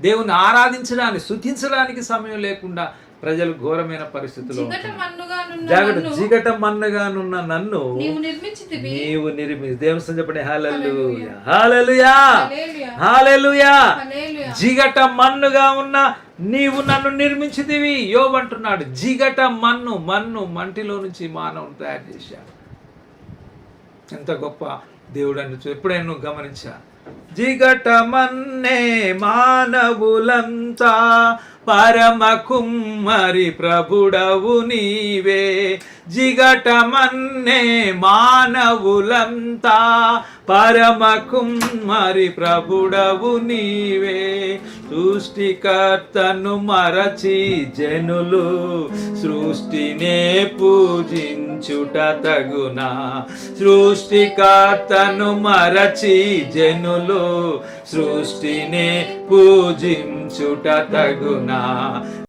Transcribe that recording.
దేవుని ఆరాధించడానికి స్థుతించడానికి సమయం లేకుండా ప్రజలు ఘోరమైన పరిస్థితిలో జిగట మన్నుగానున్న జాగ్రత్త నన్ను జిగట మన్నగానున్న నన్ను నీవు నిర్మి దేవుని సంగతి చెప్పండి హాలెలూయా హాలెలూయా హాలెలూయా జిగట మన్నుగా ఉన్న నీవు నన్ను నిర్మించితివి. యోబు అంటున్నాడు జిగట మన్ను మన్ను మంటిలో నుంచి మానవుని తయారు చేశాడు. ఎంత గొప్ప దేవుడు అని ఎప్పుడైనా గమనించా? జిగటమన్నే మానవులంతా పరమ కుమ్మరి ప్రభుడవు నీవే. జిగటమన్నే మానవులంతా పరమ కుమ్మరి ప్రభుడవు నీవే. సృష్టికర్తను మరచి జనులు సృష్టినే పూజించుట తగునా. సృష్టికర్తను మరచి జనులు సృష్టినే పూజించుట తగునా.